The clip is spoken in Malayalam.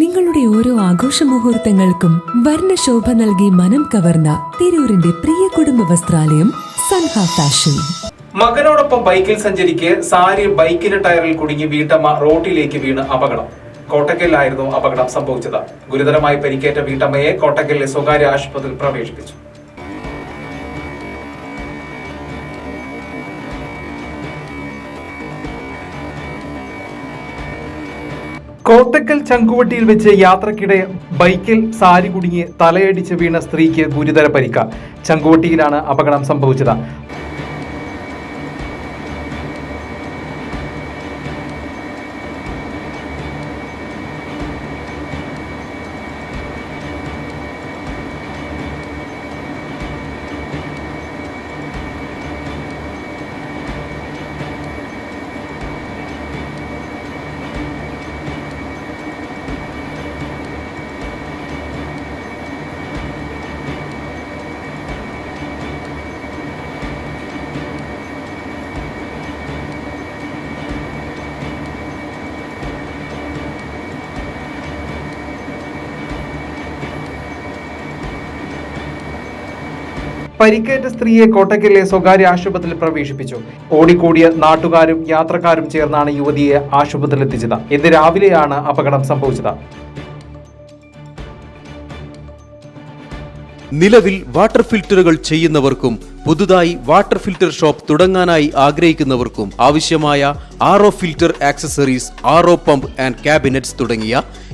നിങ്ങളുടെ ഓരോ ആഘോഷ മുഹൂർത്തങ്ങൾക്കും വർണശോഭ നൽകി മനം കവർന്ന തിരൂരിന്റെ പ്രിയ കുടുംബ വസ്ത്രാലയം സൻഹ ഫാഷൻ. മകനോടൊപ്പം ബൈക്കിൽ സഞ്ചരിക്കെ സാരി ബൈക്കിന്റെ ടയറിൽ കുടുങ്ങി വീട്ടമ്മ റോഡിലേക്ക് വീണ് അപകടം. കോട്ടക്കലിലായിരുന്നു അപകടം സംഭവിച്ചത്. ഗുരുതരമായി പരിക്കേറ്റ വീട്ടമ്മയെ കോട്ടക്കലിലെ സ്വകാര്യ ആശുപത്രിയിൽ പ്രവേശിപ്പിച്ചു. കോട്ടക്കൽ ചങ്കുവട്ടിയിൽ വെച്ച് യാത്രക്കിടെ ബൈക്കിൽ സാരി കുടുങ്ങി തലയടിച്ച് വീണ സ്ത്രീക്ക് ഗുരുതര പരിക്ക. ചങ്കുവട്ടിയിലാണ് അപകടം സംഭവിച്ചത്. പരിക്കേറ്റ സ്ത്രീയെ കോട്ടക്കലിലെ സ്വകാര്യ ആശുപത്രിയിൽ പ്രവേശിപ്പിച്ചു. ഓടിക്കൂടിയ നാട്ടുകാരും യാത്രക്കാരും ചേർന്നാണ് യുവതിയെ ആശുപത്രിയിൽ എത്തിച്ചത് ഇന്ന് രാവിലെയാണ് അപകടം സംഭവിച്ചത്. നിലവിൽ വാട്ടർ ഫിൽറ്ററുകൾ ചെയ്യുന്നവർക്കും പുതുതായി വാട്ടർ ഫിൽറ്റർ ഷോപ്പ് തുടങ്ങാനായി ആഗ്രഹിക്കുന്നവർക്കും ആവശ്യമായ R filter accessories R pump and cabinets തുടങ്ങിയ